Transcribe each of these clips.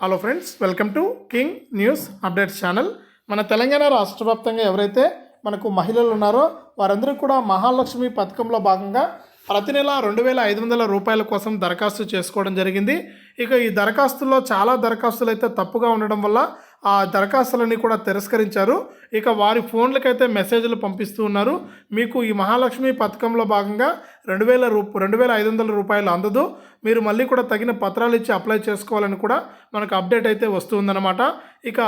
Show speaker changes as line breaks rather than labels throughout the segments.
Hello friends welcome to King News updates channel మన తెలంగాణ రాష్ట్ర వ్యాప్తంగా ఎవరైతే మనకు మహిళలు ఉన్నారో వారందరూ కూడా మహాలక్ష్మి పథకంలో భాగంగా ప్రతి నెల రెండు వేల ఐదు వందల రూపాయల కోసం దరఖాస్తు చేసుకోవడం జరిగింది. ఇక ఈ దరఖాస్తుల్లో చాలా దరఖాస్తులు అయితే తప్పుగా ఉండడం వల్ల ఆ దరఖాస్తులన్నీ కూడా తిరస్కరించారు. ఇక వారి ఫోన్లకైతే మెసేజ్లు పంపిస్తూ ఉన్నారు. మీకు ఈ మహాలక్ష్మి పథకంలో భాగంగా రెండు వేల రూ రెండు వేల ఐదు వందల రూపాయలు అందదు. మీరు మళ్ళీ కూడా తగిన పత్రాలు ఇచ్చి అప్లై చేసుకోవాలని కూడా మనకు అప్డేట్ అయితే వస్తుందన్నమాట. ఇక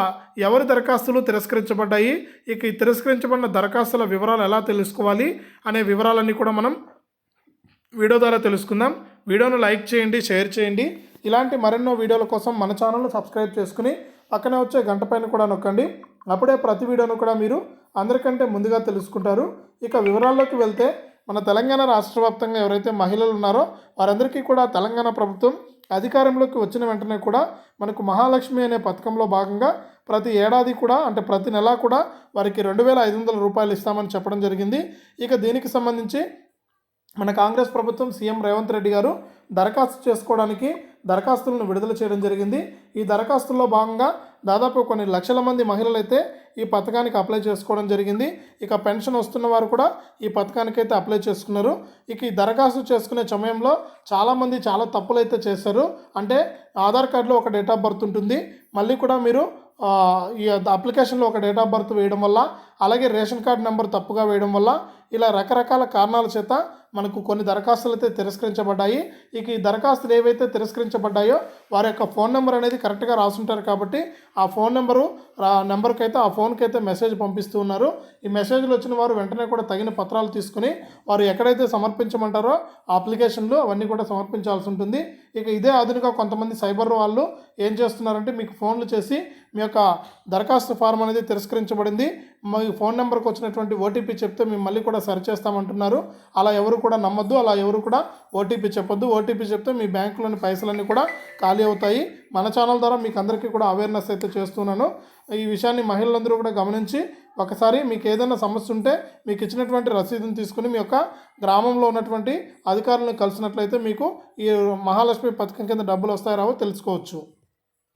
ఎవరి దరఖాస్తులు తిరస్కరించబడ్డాయి? ఇక ఈ తిరస్కరించబడిన దరఖాస్తుల వివరాలు ఎలా తెలుసుకోవాలి అనే వివరాలన్నీ కూడా మనం వీడియో ద్వారా తెలుసుకుందాం. వీడియోను లైక్ చేయండి షేర్ చేయండి. ఇలాంటి మరెన్నో వీడియోల కోసం మన ఛానల్ను సబ్స్క్రైబ్ చేసుకుని పక్కనే వచ్చే గంట పైన కూడా నొక్కండి. అప్పుడే ప్రతి వీడియోను కూడా మీరు అందరికంటే ముందుగా తెలుసుకుంటారు. ఇక వివరాల్లోకి వెళ్తే మన తెలంగాణ రాష్ట్ర వ్యాప్తంగా ఎవరైతే మహిళలు ఉన్నారో వారందరికీ కూడా తెలంగాణ ప్రభుత్వం అధికారంలోకి వచ్చిన వెంటనే కూడా మనకు మహాలక్ష్మి అనే పథకంలో భాగంగా ప్రతి ఏడాది కూడా అంటే ప్రతి నెల కూడా వారికి రెండు వేల ఐదు వందల రూపాయలు ఇస్తామని చెప్పడం జరిగింది. ఇక దీనికి సంబంధించి మన కాంగ్రెస్ ప్రభుత్వం సీఎం రేవంత్ రెడ్డి గారు దరఖాస్తు చేసుకోవడానికి దరఖాస్తులను విడుదల చేయడం జరిగింది. ఈ దరఖాస్తుల్లో భాగంగా దాదాపు కొన్ని లక్షల మంది మహిళలు అయితే ఈ పథకానికి అప్లై చేసుకోవడం జరిగింది. ఇక పెన్షన్ వస్తున్న వారు కూడా ఈ పథకానికైతే అప్లై చేసుకున్నారు. ఇక ఈ దరఖాస్తు చేసుకునే సమయంలో చాలామంది చాలా తప్పులు అయితే చేశారు. అంటే ఆధార్ కార్డులో ఒక డేట్ ఆఫ్ బర్త్ ఉంటుంది. మళ్ళీ కూడా మీరు ఈ అప్లికేషన్లో ఒక డేట్ ఆఫ్ బర్త్ వేయడం వల్ల అలాగే రేషన్ కార్డు నెంబర్ తప్పుగా వేయడం వల్ల ఇలా రకరకాల కారణాల చేత మనకు కొన్ని దరఖాస్తులు అయితే తిరస్కరించబడ్డాయి. ఇక ఈ దరఖాస్తులు ఏవైతే తిరస్కరించబడ్డాయో వారి యొక్క ఫోన్ నెంబర్ అనేది కరెక్ట్గా రాసుంటారు కాబట్టి ఆ ఫోన్ నెంబరు ఆ నెంబర్కి అయితే ఆ ఫోన్కి అయితే మెసేజ్ పంపిస్తూ ఉన్నారు. ఈ మెసేజ్లు వచ్చిన వారు వెంటనే కూడా తగిన పత్రాలు తీసుకుని వారు ఎక్కడైతే సమర్పించమంటారో ఆ అప్లికేషన్లు అవన్నీ కూడా సమర్పించాల్సి ఉంటుంది. ఇక ఇదే ఆధునిక కొంతమంది సైబర్ వాళ్ళు ఏం చేస్తున్నారంటే మీకు ఫోన్లు చేసి మీ యొక్క దరఖాస్తు ఫారం అనేది తిరస్కరించబడింది. మీ ఫోన్ నెంబర్కి వచ్చినటువంటి ఓటీపీ చెప్తే మేము మళ్ళీ కూడా సరిచేస్తామంటున్నారు అలా ఎవరు కూడా నమ్మద్దు అలా ఎవరు కూడా ఓటీపీ చెప్పొద్దు. ఓటీపీ చెప్తే మీ బ్యాంకులోని పైసలన్నీ కూడా ఖాళీ అవుతాయి. మన ఛానల్ ద్వారా మీకు అందరికీ కూడా అవేర్నెస్ అయితే చేస్తున్నాను. ఈ విషయాన్ని మహిళలందరూ కూడా గమనించి ఒకసారి మీకు ఏదైనా సమస్య ఉంటే మీకు ఇచ్చినటువంటి రసీదుని తీసుకుని మీ యొక్క గ్రామంలో ఉన్నటువంటి అధికారులను కలిసినట్లయితే మీకు ఈ మహాలక్ష్మి పథకం కింద డబ్బులు వస్తాయో రావో తెలుసుకోవచ్చు.